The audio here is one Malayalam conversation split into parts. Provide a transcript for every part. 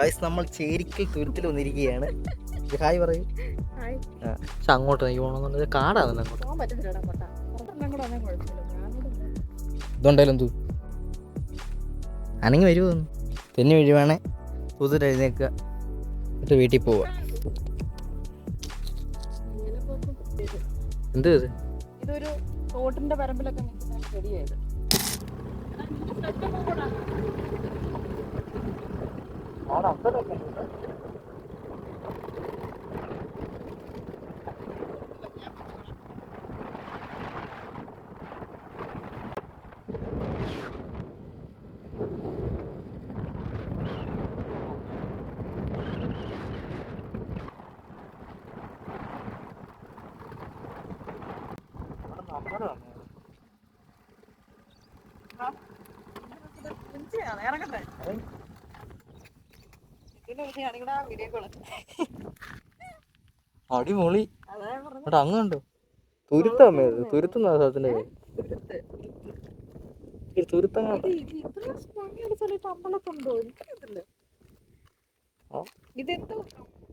ഗൈസ് നമ്മൾ ചേരിക്കൽ തുരുത്തിൽ വന്നിരിക്കുകയാണ്. ഹായ് പറയൂ. പക്ഷെ അങ്ങോട്ട് നീ പോകണമെന്നുള്ളത് കാടാണ് അങ്ങോട്ട്. ഇതുണ്ടായാലും എന്തു? അനങ്ങി വരുമോ തെന്നി വീഴുവാണേ. പുതിയ എഴുന്നേക്കുക എന്നിട്ട് വീട്ടിൽ പോവുക. എന്ത് ഇത്? ഇതൊരു തോട്ടിന്റെ പരമ്പിലൊക്കെ നിൽക്കുന്ന ചെടിയായത് ഇറങ്ങട്ടെ ഇതിന്റെ വിധിയാണെങ്കിലാ വീഡിയോ കോള് ഇത്ര ഭംഗിയുള്ള സ്ഥലം തുരുത്തുന്ന സാധനത്തിന്റെ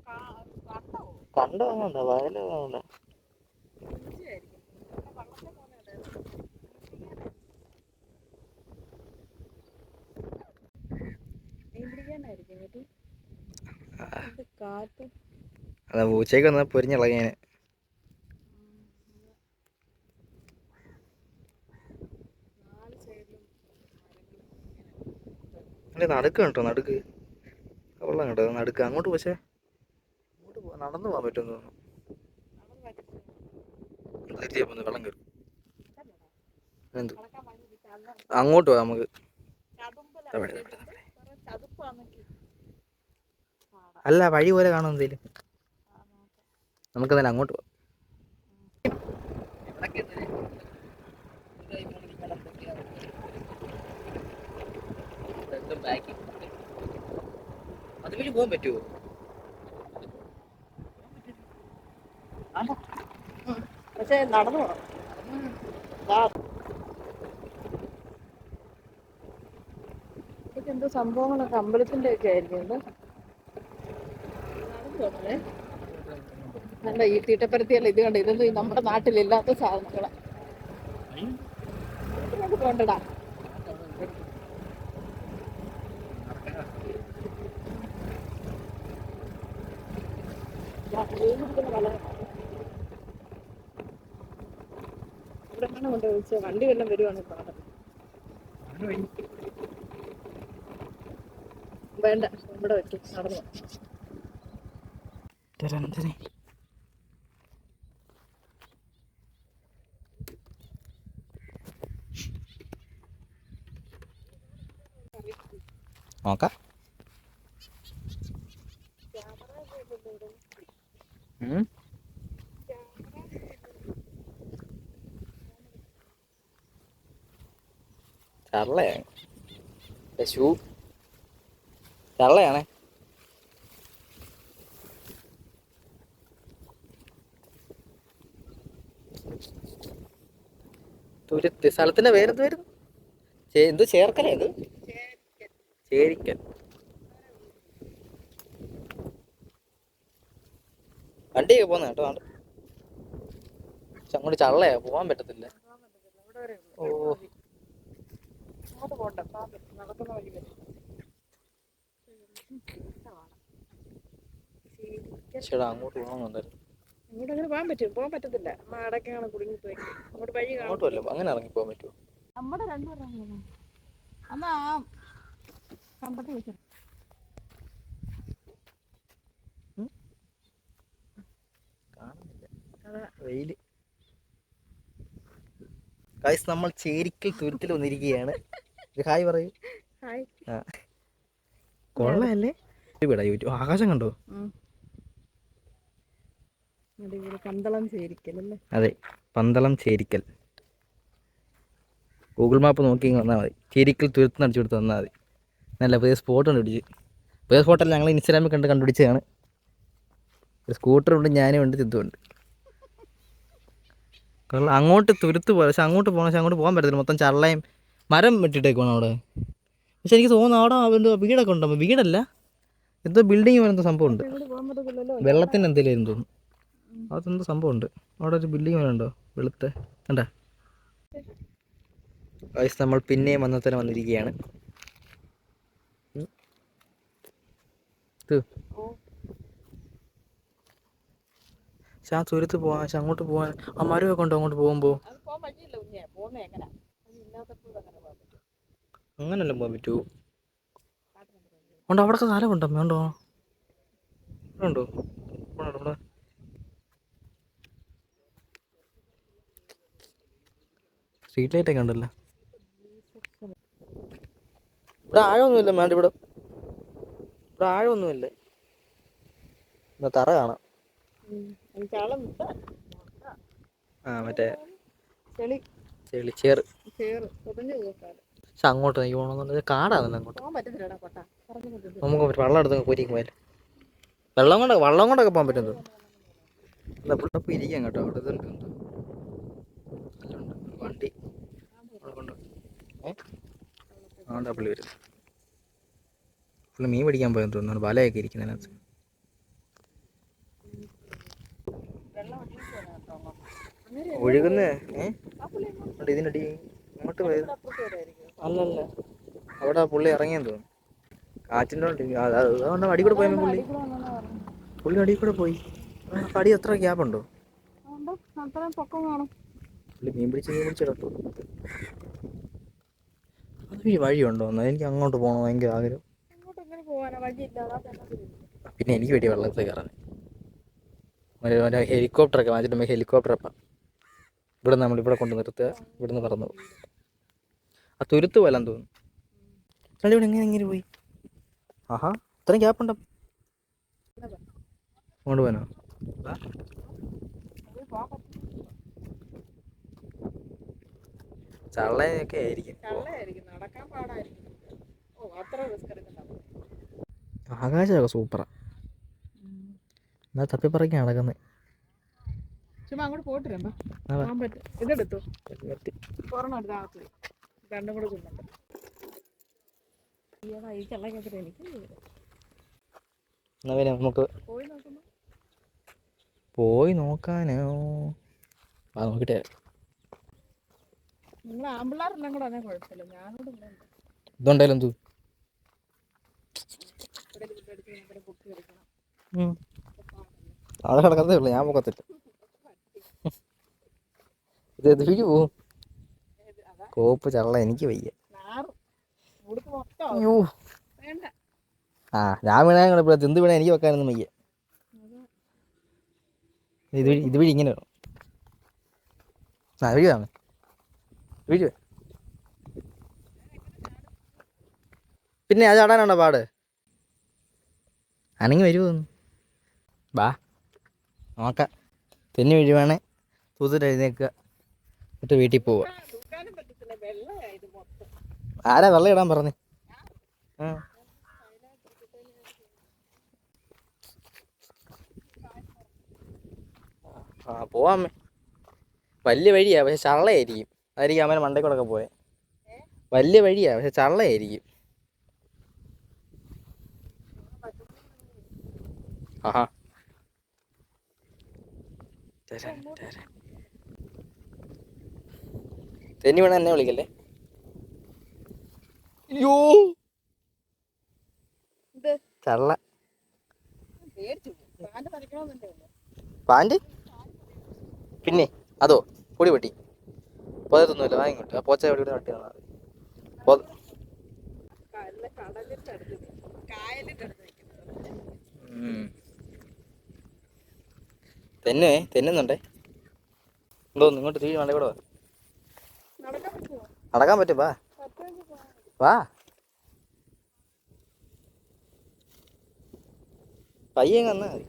കാ- കണ്ടോ? കണ്ടോ? അങ്ങണ്ട വയലോ അങ്ങണ്ട തീർച്ചയായിരിക്കും ഇവിടെ വള്ളത്തെ പോകുന്നതല്ലേ? മീൻ പിടിക്കാനായിരിക്കും കേട്ടോ. ഇത് കാറ്റ് അതാ പൂച്ചയ്ക്ക് വന്നാൽ സൈഡിലും അല്ലെ നടുക്ക് കേട്ടോ നടുക്ക്? കൊള്ളാം കേട്ടോ നടുക്ക്. അങ്ങോട്ട് പക്ഷേ അങ്ങോട്ട് പോ- നടന്നു പോകാൻ പറ്റുമെന്ന് തോന്നുന്നു. പോകുന്നു വെള്ളം കയറും. എന്തു. അങ്ങോട്ട് പോകാം നമുക്ക് ചതുമ്പലാ. ഇവിടെ, ഇവിടെ, ഇവിടെ. കുറെ ചതുപ്പാണെങ്കി പാടാ. അല്ല വഴി പോലെ കാണും എന്തേലും. നമുക്ക് തന്നെ അങ്ങോട്ട് പോകാൻ പറ്റുമോ പക്ഷേ നടന്നു എന്തോ സംഭവങ്ങളൊക്കെ അമ്പലത്തിന്റെ ഒക്കെ ആയിരിക്കും നല്ല ഈ തീട്ടപ്പരത്തിയല്ല ഇത് കണ്ട? ഇതൊന്നും നമ്മുടെ നാട്ടിലില്ലാത്ത സാധനങ്ങളാ. ഇങ്ങോട്ട് പോണ്ടടാ. ഇവിടെ കൊണ്ട് വെച്ച് വണ്ടി വല്ലതും വരുവാണ് പാടാം. വേണ്ട നമ്മുടെ പറ്റും നടന്നു പോ. നോക്കാം ഉം. ചള്ളയാണ് ഷൂ ചള്ളയാണേ തുരുത്ത് സ്ഥലത്തിന്റെ പേരെന്ത് ചേ- എന്ത് ചേർക്കലേ ഇത്? ചേരിക്കൽ വണ്ടിയൊക്കെ പോന്ന കേട്ടോ അങ്ങോട്ട് ചള്ളയാ പോവാൻ പറ്റത്തില്ല. ഓ. ചേട്ടാ അങ്ങോട്ട് പോകണമെന്നുണ്ടായിരുന്നു അങ്ങോട്ട് അങ്ങനെ പോകാൻ പറ്റും. പോകാൻ പറ്റത്തില്ല. മാടൊക്കെയാണ് കുടുങ്ങി പോയി അങ്ങോട്ട് വഴി കാണും. അങ്ങനെ ഇറങ്ങി പോകാൻ പറ്റുമോ? നമ്മുടെ രണ്ടുപേരും എന്നാ കമ്പട്ടി വെച്ചു കാണുന്നില്ല. അതാ വെയിൽ. ഗൈസ് നമ്മൾ ചേരിക്കൽ തുരുത്തിൽ വന്നിരിക്കുകയാണ്. ഹായ് പറയൂ. ഹായ്. കൊള്ളല്ലേ ആകാശം കണ്ടോ? പന്തളം അതെ പന്തളം ചേരിക്കൽ. ഗൂഗിൾ മാപ്പ് നോക്കി വന്നാൽ മതി. ചേരിക്കൽ തുരുത്ത് അടിച്ചു കൊടുത്ത് വന്നാൽ മതി. നല്ല പുതിയ സ്പോട്ട് കണ്ടുപിടിച്ച് പുതിയ സ്പോട്ടല്ല ഞങ്ങൾ ഇൻസ്റ്റാഗ്രാമിൽ കണ്ട് കണ്ടുപിടിച്ചതാണ്. ഒരു സ്കൂട്ടറുണ്ട് ഞാനും ഉണ്ട് സിദ്ധുണ്ട് കാരണം അങ്ങോട്ട് തുരുത്ത് പോകാം. പക്ഷെ അങ്ങോട്ട് പോകണം പക്ഷെ അങ്ങോട്ട് പോകാൻ പറ്റത്തില്ല. മൊത്തം ചള്ളയും മരം വെട്ടിട്ടേക്കുവാണ് അവിടെ. പക്ഷെ എനിക്ക് തോന്നുന്നു അവിടെ അവന്റെ വീടൊക്കെ ഉണ്ടോ? വീടല്ല. എന്തോ ബിൽഡിങ് വരുന്ന എന്തോ സംഭവം ഉണ്ട്. വെള്ളത്തിന് എന്തെങ്കിലും തോന്നുന്നു. അതെന്തോ സംഭവം ഉണ്ട് അവിടെ ഒരു ബിൽഡിങ് വരെ ഉണ്ടോ? വെളുത്തെ. കണ്ട? വയസ്സ് നമ്മൾ പിന്നെയും വന്നത്തന്നെ വന്നിരിക്കുകയാണ്. പക്ഷെ ആ തുരുത്ത് പോവാൻ പക്ഷെ അങ്ങോട്ട് പോവാൻ. ആ മരമൊക്കെ ഉണ്ടോ അങ്ങോട്ട് പോകുമ്പോൾ പറ്റും? അങ്ങനല്ല പോകാൻ പറ്റൂ. ഉണ്ടോ? അവിടുത്തെ സ്ഥലം ഉണ്ടോ? ഉണ്ടോ? ഉണ്ടോ ഇവിടെ ഉണ്ടോ? ഇവിടെ സ്ട്രീറ്റ് ലൈറ്റ് ഒക്കെ ഉണ്ടല്ലോ ഇവിടെ ആഴമൊന്നുമില്ല മാഡം ഇവിടെ ഇവിടെ ആഴമൊന്നുമില്ല. എന്നാ തറ കാണാം. ആ മറ്റേ ചെളിച്ചേറ്. പക്ഷെ അങ്ങോട്ട് എനിക്ക് പോകണമെന്നുണ്ടെങ്കിൽ കാടാണല്ലോ അങ്ങോട്ട്. നമുക്ക് ഒരു വെള്ളം എടുത്ത് പോയിരിക്കും പോയാൽ വെള്ളം കൊണ്ട് വെള്ളം കൊണ്ടൊക്കെ പോകാൻ പറ്റുന്നത്. ഇവിടെ ഇരിക്കാം കേട്ടോ. അവിടെ ഇതുണ്ട്. വണ്ടി അവിടെ കൊണ്ട് ഏ ആണ്ടാ പുള്ളി വരും. പുള്ളി മീൻ പിടിക്കാൻ പോയെന്ന് തോന്നുന്നു. വലയൊക്കെ ഇരിക്കുന്നതിനകത്ത്. ഒഴുകുന്നേ? ഏ? ആ പുള്ളി ഇതിനടി ഇങ്ങോട്ട് പോയത് അല്ലല്ല. അവിടെ പുള്ളി ഇറങ്ങിയെന്ന് തോന്നുന്നു. കാറ്റിന്റെ കൊണ്ട് അത് അത് അതുകൊണ്ട് അടി കൂടെ പോയാൽ പുള്ളി. പുള്ളി അടി കൂടെ പോയി. അടി എത്ര ഗ്യാപ്പ് ഉണ്ടോ പുള്ളി മീൻ പിടിച്ച് മീൻ പിടിച്ചിടത്തു വഴി വഴിയുണ്ടോ എന്ന്? എനിക്ക് അങ്ങോട്ട് പോകണം ഭയങ്കര ആഗ്രഹം. പിന്നെ എനിക്ക് വേണ്ടി വെള്ളത്തിൽ കയറാൻ. ഒരു ഹെലികോപ്റ്റർ ഹെലികോപ്റ്ററൊക്കെ വാങ്ങിച്ചിട്ട് ഹെലികോപ്റ്റർ അപ്പം ഇവിടെ നമ്മൾ ഇവിടെ കൊണ്ട് നിർത്തുക. ഇവിടെ നിന്ന് പറന്നു പോകും. ആ തുരുത്ത് പോലെ തോന്നുന്നു. രണ്ടു ഇവിടെ എങ്ങനെ എങ്ങനെ പോയി? ആഹാ ഇത്രയും ഗ്യാപ്പ് ഉണ്ടോ? അങ്ങോട്ട് പോകാനോ അത് പോകാൻ പറ്റില്ല. ചള്ളയൊക്കെ ആയിരിക്കും. ആകാശമൊക്കെ സൂപ്പറാ തപ്പി തപ്പിപ്പറക്കി നടക്കുന്നത് ചുമ്മാ അങ്ങോട്ട് പോയിട്ടില്ല ആ, വാ. പോകാൻ പറ്റും. ഇതെടുത്തു? ഒരെണ്ണം എടുത്ത് അകത്ത് വെയ്. രണ്ടും കൂടെ തിന്നണ്ട ഈയടാ ഈ ചള്ളക്കകത്തിട്ട് എനിക്ക് നമുക്ക് പോയി നോക്കാനോ? ആ നോക്കിട്ടേ നിങ്ങൾ ആമ്പിള്ളാരെല്ലാം കൂടെ അതേ കുഴപ്പമില്ല. ഞാനോട് ഇവിടെ ഉണ്ട്. ഇതുണ്ടായാലും എന്തു? ഇവിടെ ഇവിടെ അടിച്ച് ഇവിടെ പൊക്കി അത് കിടക്കുന്നേ ഉള്ളു. ഞാൻ മുഖത്തില്ല. ഇത് വീഴ് പോവും. കോപ്പ് ചള്ള എനിക്ക് വയ്യ. അയ്യോ. വേണ്ട. ആ ഞാൻ വീണാ കിടപ്പില്ല എന്ത് വീണാ എനിക്ക് വെക്കാനൊന്നും വയ്യ. ഇത് വഴി ഇത് വഴി ഇങ്ങനെ വേണം ആ വീഴാണ് വീഴ് പിന്നെ അത് ചാടാനാണോ പാട്? അനങ്ങി വരുമോ ബാ നോക്കാം. തെന്നി വീഴുവാണേ. തൂത്തിട്ട് എഴുന്നേക്കുക എന്നിട്ട് വീട്ടിൽ പോവുക. ആരാ വെള്ളം ഇടാൻ പറഞ്ഞേ? ആ. ആ പോവാമ്മേ വലിയ വഴിയാ പക്ഷെ ചള്ളയായിരിക്കും. അതായിരിക്കും അമ്മേനെ മണ്ടയ്ക്കൂടെ പോയെ. വലിയ വഴിയാ പക്ഷെ ചള്ളയായിരിക്കും. ആഹാ. തെന്നി വേണം എന്നെ വിളിക്കല്ലേ? അയ്യോ. ചള്ള. പാന്റ്? പിന്നെ അതോ പൊടി പൊട്ടി. പോയതൊന്നുമില്ല വാങ്ങിക്കോട്ടെ ആ പോച്ച എവിടെ നട്ടി തന്നാൽ തന്നെ തെന്നുന്നുണ്ടേ എന്തോന്ന് ഇങ്ങോട്ട് തീ വേണ്ട കൂടെ നടക്കാൻ പറ്റും വാ. വാ. പയ്യങ്ങന്നാ മതി.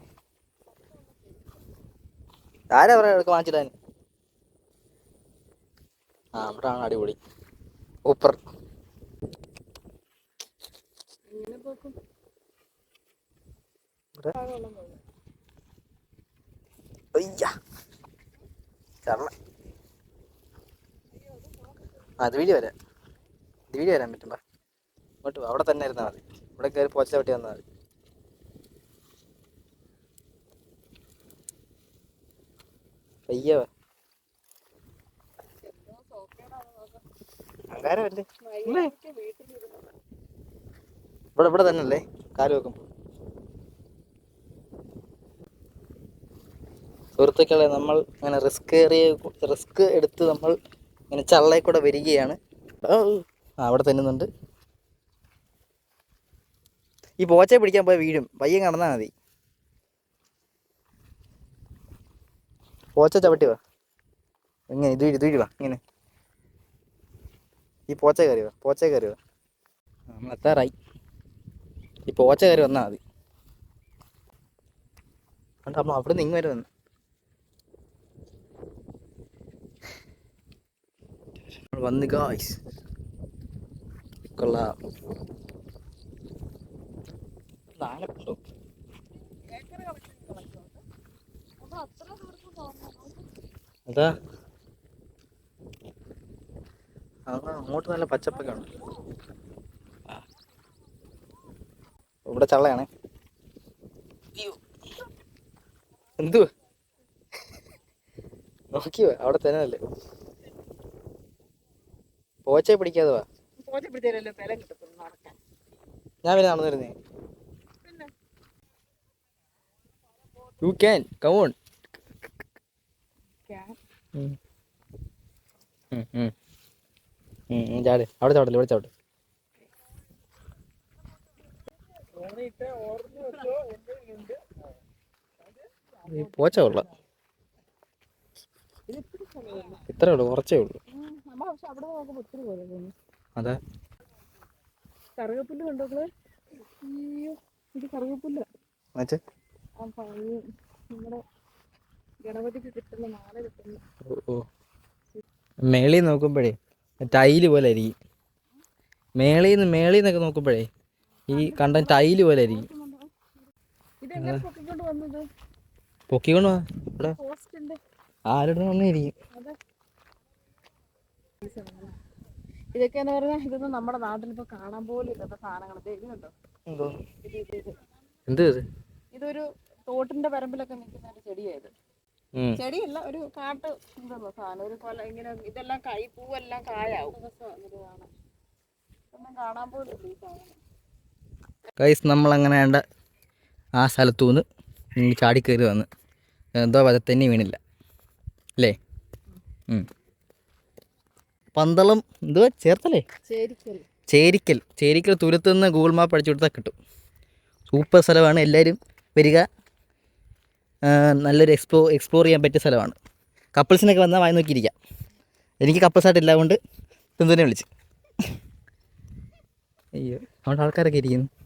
ആരാ പറയാ എടുക്ക വാങ്ങിച്ചിടാൻ ആ അടിപൊളി. ഊപ്പർ അത് വരെ. വരാം വീഴി വരാൻ പറ്റും പറ. ഇങ്ങോട്ട് അവിടെ തന്നെ ഇരുന്നാൽ മതി. ഇവിടെ കയറി പോച്ച വെട്ടി വന്നാൽ മതി. പയ്യവേ അങ്കാരമല്ലേ ഇവിടെ ഇവിടെ തന്നെ അല്ലേ കാൽ വെക്കുമ്പോൾ സുഹൃത്തുക്കളെ നമ്മൾ ഇങ്ങനെ റിസ്ക് ഏറിയ റിസ്ക് എടുത്ത് നമ്മൾ ഇങ്ങനെ ചള്ളയിൽ കൂടെ വരികയാണ്. ആ അവിടെ തന്നുന്നുണ്ട്. ഈ പോച്ചയെ പിടിക്കാൻ പോയ വീഴും. പയ്യൻ കടന്നാൽ മതി. പോച്ച ചവിട്ടി വാ. ഇങ്ങനെ ഇത് ഇത് വാ ഇങ്ങനെ. ഈ പോച്ച കയറി വാ പോച്ച കയറി വാ. നമ്മൾ എത്താറായി. ഈ പോച്ച കയറി വന്നാൽ മതി. അതുകൊണ്ട് നമ്മൾ അവിടെ നിന്ന് ഇങ്ങ് വരെ വന്നു. വന്ന് ഗായ്സ് കൊള്ളാം. നാലപ്പുണ്ടോ അതാ. ആ അങ്ങോട്ട് നല്ല പച്ചപ്പൊക്കെ ഉണ്ട്. ഇവിടെ ചള്ളയാണ്. എന്തു നോക്കിയോ അവിടെ തന്നെ അല്ലേ പോച്ചയെ പിടിക്കാതെ വാ. ഞാൻ പിന്നെ നടന്നിരുന്നേ യു ക്യാൻ കമോൺ ക്യാ- ചാട്. അവിടെ ചാടൽ ഇവിടെ ചാട്ട് ഈ പോച്ച കൊള്ളാം. ഇത്രേ ഉള്ളൂ കുറച്ചേ ഉള്ളൂ. അതെ. കറുകപ്പുല്ല് കണ്ടോ ഇത് കറുകപ്പുല്ല്. നമ്മുടെ ഗണപതിക്ക് കിട്ടുന്ന മാല കിട്ടുന്ന. ഓ ഓ. മേളിൽ നോക്കുമ്പോഴേ ടൈൽ പോലെ ആയിരിക്കും മേളിൽ നിന്ന് മേളിൽ നിന്നൊക്കെ നോക്കുമ്പോഴേ ഈ കണ്ട ടൈൽ പോലെ ആയിരിക്കും പൊക്കിക്കൊണ്ട് ഇവിടെ ആരുടെ വന്നിരിക്കും ഇതൊക്കെ എന്ന് പറഞ്ഞാൽ ഇതൊന്നും നമ്മുടെ നാട്ടിൽ ഇപ്പൊ കാണാൻ പോലും ഇല്ലാത്ത സാധനങ്ങൾ എന്തോ? ഇത് ഇതൊരു തോട്ടിന്റെ പറമ്പിലൊക്കെ നിൽക്കുന്ന ഒരു ചെടിയായത്. ചെടിയല്ല ഒരു കാട്ട് എന്തോ സാധനം. ഒരു കൊല ഇങ്ങനെ ഇതെല്ലാം കൈ പൂവെല്ലാം കായാവും. ഒന്നും കാണാൻ പോലും ഇല്ല ഈ സാധനം. ഗൈസ് നമ്മളങ്ങനെ വേണ്ട ആ സ്ഥലത്തു നിന്ന് നിങ്ങൾ ചാടി കയറി വന്ന്. എന്തോ പദത്തന്നെ വീണില്ല. അല്ലേ? പന്തളം എന്തോ ചേർത്തല്ലേ ചേരിക്കൽ. ചേരിക്കൽ. തുരത്തുനിന്ന് ഗൂഗിൾ മാപ്പ് അടിച്ചു കൊടുത്താൽ കിട്ടും. സൂപ്പർ സ്ഥലമാണ്. എല്ലാവരും വരിക. നല്ലൊരു എക്സ്പ്ലോ എക്സ്പ്ലോർ ചെയ്യാൻ പറ്റിയ സ്ഥലമാണ്. കപ്പിൾസിനൊക്കെ വന്നാൽ വായി നോക്കിയിരിക്കാം. എനിക്ക് കപ്പിൾസായിട്ടില്ല ഇല്ലാതുകൊണ്ട് തുന്തുനെ വിളിച്ച്. അയ്യോ അവിടെ ആൾക്കാരൊക്കെ ഇരിക്കുന്നു.